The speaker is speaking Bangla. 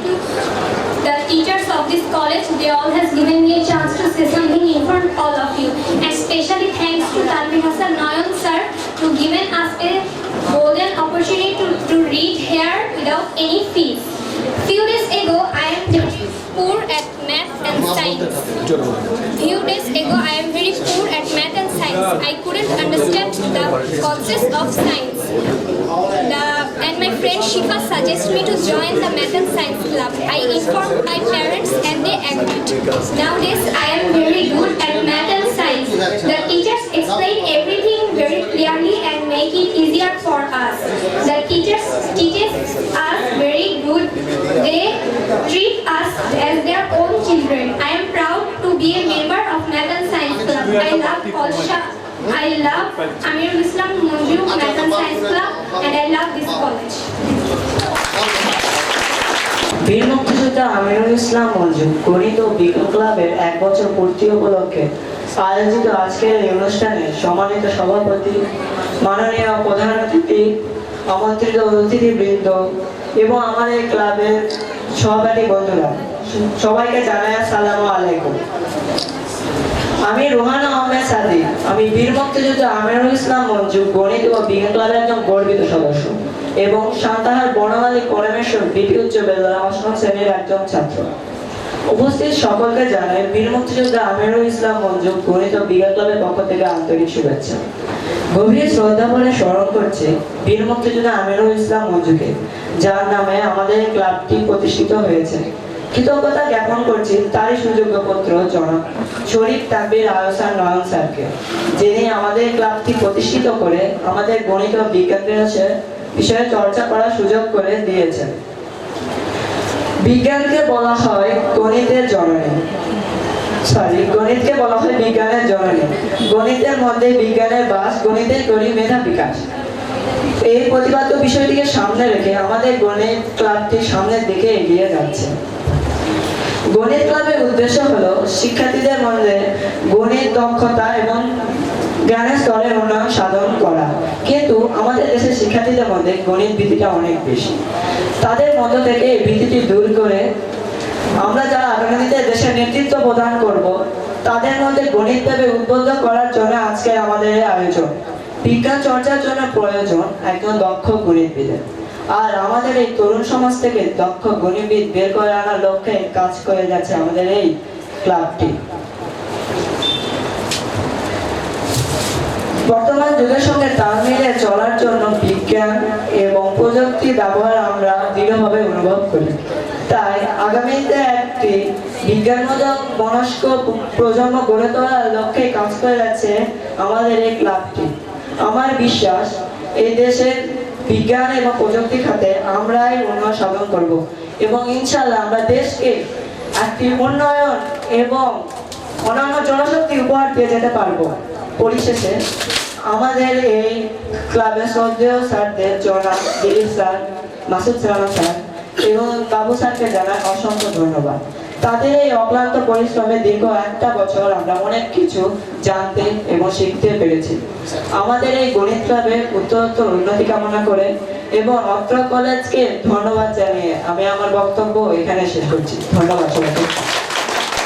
to the teachers of this college. They all has given me a chance to say something in front of all of you. And especially thanks to Tanvir Hassan Nayan sir to giving us a golden opportunity to, to read here without any fees. Few days ago, I am very poor at math and science. Few days ago, I am very poor at math and science. I couldn't understand the concepts of science. The, and my friend Shifa suggested me to join the and science club. I informed my parents and they agreed. Nowadays, I am very good at math and science. The teachers explain everything very clearly and make it easier for us. The teachers teaches us very good. They treat us as their own children. I am proud to be a member of Math and Science Club. I love Olsha. I love Amirul Islam Munju Math and Science Club and I love this college. বীর মুক্তিযোদ্ধা ইসলাম মঞ্জু গণিত ও বিজ্ঞান ক্লাবের এক বছর পূর্তি উপলক্ষে আয়োজিত আজকের এই অনুষ্ঠানে সম্মানিত সভাপতি, মাননীয় প্রধান অতিথি, আমন্ত্রিত অতিথিবৃন্দ এবং আমাদের ক্লাবের সহপাঠী বন্ধুরা, সবাইকে জানাই আসসালামু আলাইকুম। আমি রোহান আহমেদ সাদি। আমি বীর মুক্তিযোদ্ধা আমিরুল ইসলাম মঞ্জু গণিত ও বিজ্ঞান ক্লাবের একজন গর্বিত সদস্য এবং সান্তাহার বনমালী পরমেশ্বর বিপি উচ্চ বিদ্যালয় অষ্টম শ্রেণির একজন ছাত্র। উপস্থিত সকলকে জানাই, বীর মুক্তিযোদ্ধা আমিরুল ইসলাম মঞ্জু গণিত ও বিজ্ঞান ক্লাবের পক্ষ থেকে আন্তরিক শুভেচ্ছা। গভীর শ্রদ্ধা বলে স্মরণ করছে বীর মুক্তিযোদ্ধা আমিরুল ইসলাম মঞ্জুকে, যার নামে আমাদের ক্লাবটি প্রতিষ্ঠিত হয়েছে। কৃতজ্ঞতা জ্ঞাপন করছি তারই সুযোগ্য পুত্র জনাব শরীফ তাকবির আয়সান নয়ন স্যারকে, যিনি আমাদের ক্লাবটি প্রতিষ্ঠিত করে আমাদের গণিত ও বিজ্ঞান বিষয়ে- চর্চা করার সুযোগ করে দিয়েছেন। বিজ্ঞানকে বলা হয় গণিতের জননী। সরি গণিতকে বলা হয় বিজ্ঞানের জননী। গণিতের মধ্যে বিজ্ঞানের বাস, গণিতের করি মেধা বিকাশ। এই প্রতিপাদ্য বিষয়টিকে সামনে রেখে আমাদের গণিত ক্লাবটি সামনের দিকে এগিয়ে যাচ্ছে। গণিত ক্লাবের উদ্দেশ্য হলো শিক্ষার্থীদের মধ্যে গণিত দক্ষতা এবং জ্ঞানের স্তরের উন্নয়ন সাধন করা। কিন্তু আমাদের দেশের শিক্ষার্থীদের মধ্যে গণিত ভীতিটা অনেক বেশি। তাদের মধ্য থেকে এই ভীতিটি দূর করে আমরা যারা আগামীতে দেশের নেতৃত্ব প্রদান করব, তাদের মধ্যে গণিত দেবে উদ্বুদ্ধ করার জন্য আজকের আমাদের আয়োজন। বিজ্ঞান চর্চার জন্য প্রয়োজন একজন দক্ষ গণিতবিদের আর আমাদের এই তরুণ সমাজ থেকে দক্ষ গণিতবিদ বের করে আনার লক্ষ্যে কাজ করে যাচ্ছে আমাদের এই ক্লাবটি। বর্তমান যুগের সঙ্গে তাল মিলিয়ে চলার জন্য বিজ্ঞান এবং প্রযুক্তি ব্যবহার আমরা দৃঢ়ভাবে অনুভব করি। তাই আগামীতে একটি বিজ্ঞানমূলক মনস্ক প্রজন্ম গড়ে তোলার লক্ষ্যে কাজ করে যাচ্ছে আমাদের এই ক্লাবটি। আমার বিশ্বাস, এই দেশের বিজ্ঞান এবং প্রযুক্তি খাতে আমরাই উন্নয়ন সাধন করব এবং ইনশাল্লাহ আমরা দেশকে একটি উন্নয়ন এবং অন্যান্য জনশক্তি উপহার দিয়ে যেতে পারব। পরিশেষে, আমাদের এই ক্লাবের শ্রদ্ধেয় স্যারদের জনাব দিলীপ স্যার, মাসুদ সালাম স্যার এবং বাবু স্যারকে জানাই অসংখ্য ধন্যবাদ। তাদের এই অক্লান্ত পরিশ্রমে দীর্ঘ একটা বছর আমরা অনেক কিছু জানতে এবং শিখতে পেরেছি। আমাদের এই গণিত ক্লাবে উত্তরোত্তর উন্নতি কামনা করে এবং অত্র কলেজকে ধন্যবাদ জানিয়ে আমি আমার বক্তব্য এখানে শেষ করছি। ধন্যবাদ সবাইকে।